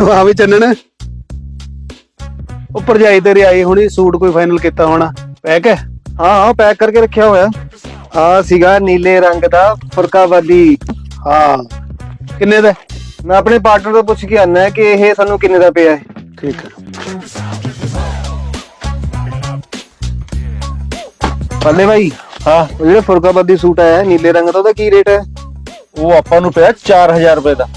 ਵਾਹ ਵੀ ਚੰਨਣ ਉਹ ਭਰਜਾਈ ਤੇਰੀ ਆਈ ਹੁਣੀ ਸੂਟ ਕੋਈ ਫਾਈਨਲ ਕੀਤਾ ਹੋਣਾ। ਪੈਕ ਹੈ? ਹਾਂ ਹਾਂ ਪੈਕ ਕਰਕੇ ਰੱਖਿਆ ਹੋਇਆ। ਆ ਸੀਗਾ ਨੀਲੇ ਰੰਗ ਦਾ ਫੁਰਕਾਵਾਦੀ ਹਾਂ। ਕਿੰਨੇ ਦਾ? ਹੈ? ਮੈਂ ਆਪਣੇ ਪਾਰਟਨਰ ਤੋਂ ਪੁੱਛ ਕੇ ਆਨਾ ਕਿ ਇਹ ਸਾਨੂੰ ਕਿੰਨੇ ਦਾ ਪਿਆ ਹੈ। ਠੀਕ ਹੈ। ਪੱਲੇ ਭਾਈ ਹਾਂ। ਉਹ ਜਿਹੜਾ ਫੁਰਕਾਵਾਦੀ ਸੂਟ ਆਇਆ ਹੈ, ਨੀਲੇ ਰੰਗ ਦਾ ਉਹਦਾ ਕੀ ਰੇਟ ਹੈ? ਉਹ ਆਪਾਂ ਨੂੰ ਪਿਆ 4000 ਰੁਪਏ ਦਾ।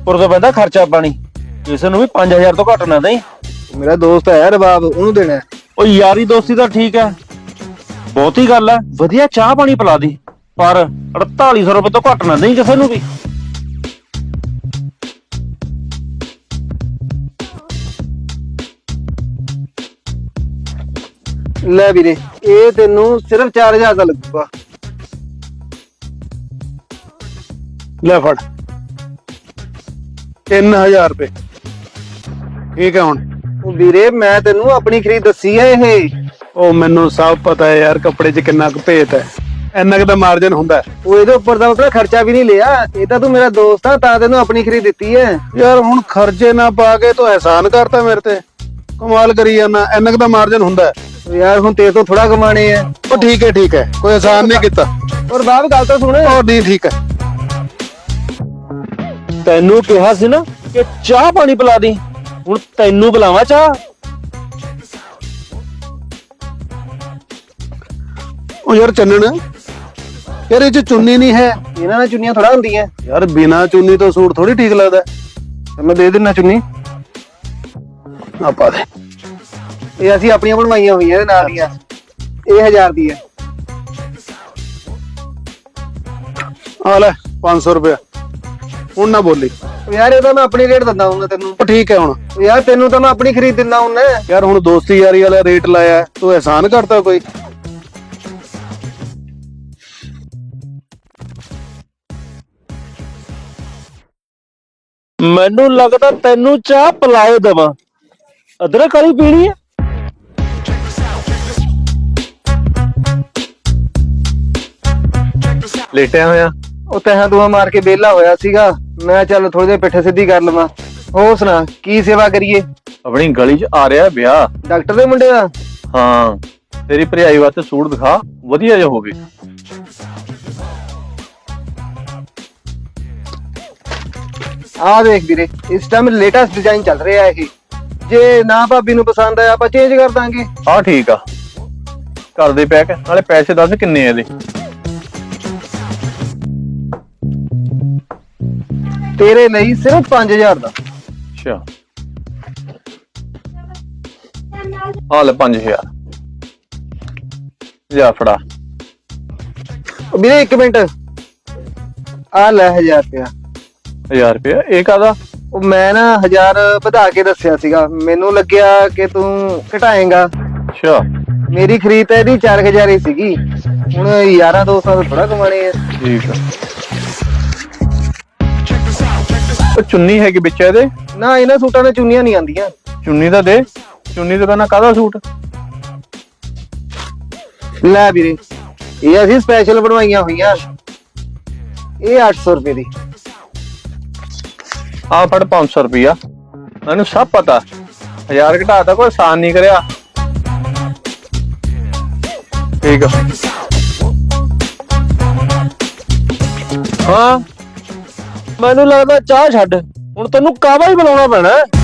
ਉੱਪਰ ਤੋਂ ਪੈਂਦਾ ਖਰਚਾ ਪਾਣੀ ਕਿਸੇ ਨੂੰ ਵੀ 5000 ਤੋਂ ਘੱਟ ਨਾ ਦੇਈ। ਮੇਰਾ ਦੋਸਤ ਆਇਆ ਰਬਾਬ ਉਹਨੂੰ ਦੇਣਾ ਹੈ। ਉਹ ਯਾਰੀ ਦੋਸਤੀ ਤਾਂ ਠੀਕ ਹੈ। ਬਹੁਤੀ ਗੱਲ ਹੈ ਵਧੀਆ ਚਾਹ ਪਾਣੀ ਪਿਲਾ ਦੀ ਪਰ 4800 ਰੁਪਏ ਤੋਂ ਘੱਟ ਨਾ ਦੇਈ ਕਿਸੇ ਨੂੰ ਵੀ। ਲੈ ਵੀਰੇ ਇਹ ਤੈਨੂੰ ਸਿਰਫ 4000 ਦਾ ਲੱਗੂਗਾ। ਲੈ ਫੜ। 3000 ਰੁਪਏ। ਠੀਕ ਹੈ ਹੁਣ ਉਹ ਵੀਰੇ ਮੈਂ ਤੈਨੂੰ ਆਪਣੀ ਖਰੀਦ ਦੱਸੀ ਹੈ ਇਹ। ਉਹ ਮੈਨੂੰ ਸਭ ਪਤਾ ਹੈ ਯਾਰ ਕੱਪੜੇ 'ਚ ਕਿੰਨਾ ਕੁ ਭੇਤ ਹੈ। ਇੰਨਾ ਕੁ ਦਾ ਮਾਰਜਨ ਹੁੰਦਾ ਹੈ। ਉਹ ਇਹਦੇ ਉੱਪਰ ਦਾ ਆਪਣਾ ਖਰਚਾ ਵੀ ਨਹੀਂ ਲਿਆ। ਇਹ ਤਾਂ ਤੂੰ ਮੇਰਾ ਦੋਸਤ ਆ ਤਾਂ ਤੈਨੂੰ ਆਪਣੀ ਖਰੀਦ ਦਿੱਤੀ ਹੈ। ਯਾਰ ਹੁਣ ਖਰਚੇ ਨਾ ਪਾ ਕੇ ਤੂੰ ਅਹਿਸਾਨ ਕਰਤਾ ਮੇਰੇ ਤੇ। ਕਮਾਲ ਕਰੀ ਜਾਂਦਾ ਇੰਨਾ ਕੁ ਦਾ ਮਾਰਜਨ ਹੁੰਦਾ ਹੈ। ਉਹ ਯਾਰ ਹੁਣ ਤੇਰੇ ਤੋਂ ਥੋੜਾ ਕਮਾਣੇ ਆ। ਉਹ ਠੀਕ ਹੈ ਠੀਕ ਹੈ। ਕੋਈ ਅਹਿਸਾਨ ਨਹੀਂ ਕੀਤਾ। ਔਰ ਬਾਬ ਗੱਲ ਤਾਂ ਸੁਣ। ਉਹ ਨਹੀਂ ਠੀਕ ਹੈ। ਤੈਨੂੰ ਕਿਹਾ ਸੀ ਨਾ ਕਿ ਚਾਹ ਪਾਣੀ ਪਿਲਾ ਦੀ। ਹੁਣ ਤੈਨੂੰ ਬੁਲਾਵਾਂ ਚਾਹ? ਉਹ ਯਾਰ ਚੰਨਣ ਯਾਰ ਇਹ 'ਚ ਚੁੰਨੀ ਨਹੀਂ ਹੈ। ਇਹਨਾਂ ਨਾਲ ਚੁੰਨੀਆਂ ਥੋੜਾ ਹੁੰਦੀਆਂ। ਯਾਰ ਬਿਨਾ ਚੁੰਨੀ ਤੋਂ ਸੂਟ ਥੋੜੀ ਠੀਕ ਲੱਗਦਾ। ਹੈ। ਮੈਂ ਦੇ ਦਿੰਨਾ ਚੁੰਨੀ। ਆ ਪਾ ਦੇ। ਇਹ ਅਸੀਂ ਆਪਣੀਆਂ ਬਣਵਾਈਆਂ ਹੋਈਆਂ ਇਹਦੇ ਨਾਲ ਦੀਆਂ ਇਹ 1000 ਦੀ ਹੈ ਆ ਲੈ 500 ਰੁਪਇਆ। ਹੁਣ ਨਾ ਬੋਲੀ। ਯਾਰ ਇਹਦਾ ਮੈਂ ਆਪਣੀ ਰੇਟ ਦਿੰਦਾ ਹੁੰਦਾ ਤੈਨੂੰ। ਉਹ ਠੀਕ ਹੈ ਹੁਣ। ਯਾਰ ਤੈਨੂੰ ਤਾਂ ਮੈਂ ਆਪਣੀ ਖਰੀਦ ਦਿੰਦਾ ਹੁੰਦਾ। ਯਾਰ ਹੁਣ ਦੋਸਤੀ ਯਾਰੀ ਵਾਲਾ ਰੇਟ ਲਾਇਆ ਤੂੰ ਅਹਿਸਾਨ ਕਰਤਾ ਕੋਈ? ਮੈਨੂੰ ਲੱਗਦਾ ਤੈਨੂੰ ਚਾਹ ਪਿਲਾਏ ਦਵਾਂ। ਅਦਰਕ ਵਾਲੀ ਪੀਣੀ ਹੈ? ਲੇਟਿਆ ਹੋਇਆ। ਉਹ ਤਹਾਂ ਤੂੰ ਮਾਰ ਕੇ ਵਿਹਲਾ ਹੋਇਆ ਸੀਗਾ। ਮੈਂ ਚੱਲ ਥੋੜੇ ਜਿਹਾ ਪਿੱਠੇ ਸਿੱਧੀ ਕਰ ਲਵਾਂ। ਹੋਰ ਸੁਣਾ ਕੀ ਸੇਵਾ ਕਰੀਏ? ਆਪਣੀ ਗਲੀ 'ਚ ਆ ਰਿਹਾ ਵਿਆਹ। ਡਾਕਟਰ ਦੇ ਮੁੰਡੇ ਦਾ? ਹਾਂ ਤੇਰੀ ਭਰਜਾਈ ਵਾਸਤੇ ਸੂਟ ਦਿਖਾ ਵਧੀਆ ਜਿਹਾ ਹੋਵੇ ਆਹ ਦੇਖ ਵੀਰੇ ਇਸ ਟਾਈਮ ਲੇਟੈਸਟ ਡਿਜ਼ਾਈਨ ਚੱਲ ਰਿਹਾ ਇਹ। ਜੇ ਨਾ ਭਾਬੀ ਨੂੰ ਪਸੰਦ ਆਇਆ ਆਪਾਂ ਚੇਂਜ ਕਰ ਦਾਂਗੇ। ਆ ਠੀਕ ਆ। ਕਰ ਦੇ ਪੈਕ ਨਾਲੇ ਪੈਸੇ ਦੱਸ ਕਿੰਨੇ ਆ ਇਹਦੇ? ਤੇਰੇ ਲਈ ਸਿਰਫ 5000 ਦਾ। ਅੱਛਾ। ਆ ਲੈ 5000 ਜਾ ਫੜਾ। ਉਹ ਵੀਰੇ ਇੱਕ ਮਿੰਟ। ਆ ਲੈ 1000 ਰੁਪਇਆ। 1000 ਰੁਪਏ ਇਹ ਕਾਦਾ ਉਹ ਮੈਂ ਨਾ 1000 ਵਧਾ ਕੇ ਦੱਸਿਆ ਸੀਗਾ। ਮੈਨੂੰ ਲੱਗਿਆ ਕਿ ਤੂੰ ਘਟਾਏਗਾ। ਅੱਛਾ। ਮੇਰੀ ਖਰੀਦ ਤਾਂ ਇਹਦੀ 4000 ਹੀ ਸੀਗੀ। ਹੁਣ ਯਾਰਾਂ ਦੋਸਤਾਂ ਤੋਂ ਥੋੜਾ ਕਮਾਣੇ ਆ। ਠੀਕ ਆ। ਉਹ ਚੁੰਨੀ ਹੈਗੀ ਵਿੱਚ ਇਹਦੇ? ਨਾ ਇਹਨਾਂ ਸੂਟਾਂ 'ਤੇ ਚੁੰਨੀਆਂ ਨਹੀਂ ਆਉਂਦੀਆਂ। ਚੁੰਨੀ ਤਾਂ ਦੇ। ਚੁੰਨੀ ਤੋਂ ਬਿਨਾ ਕਾਦਾ ਸੂਟ? ਲੈ ਵੀਰੇ ਇਹ ਅਸੀਂ ਸਪੈਸ਼ਲ ਬਣਵਾਈਆਂ ਹੋਈਆਂ। ਇਹ 800 ਰੁਪਏ ਦੀ। ਆ ਫੜ 500 ਰੁਪਿਆ ਮੈਨੂੰ ਸਭ ਪਤਾ। ਹਜ਼ਾਰ ਘਟਾਤਾ ਕੋਈ ਆਸਾਨ ਨਹੀਂ ਕਰਿਆ। ਠੀਕ ਆ। ਹਾਂ। ਮੈਨੂੰ ਲੱਗਦਾ ਚਾਹ ਛੱਡ ਹੁਣ ਤੈਨੂੰ ਕਾਵਾ ਹੀ ਬੁਲਾਉਣਾ ਪੈਣਾ ਹੈ।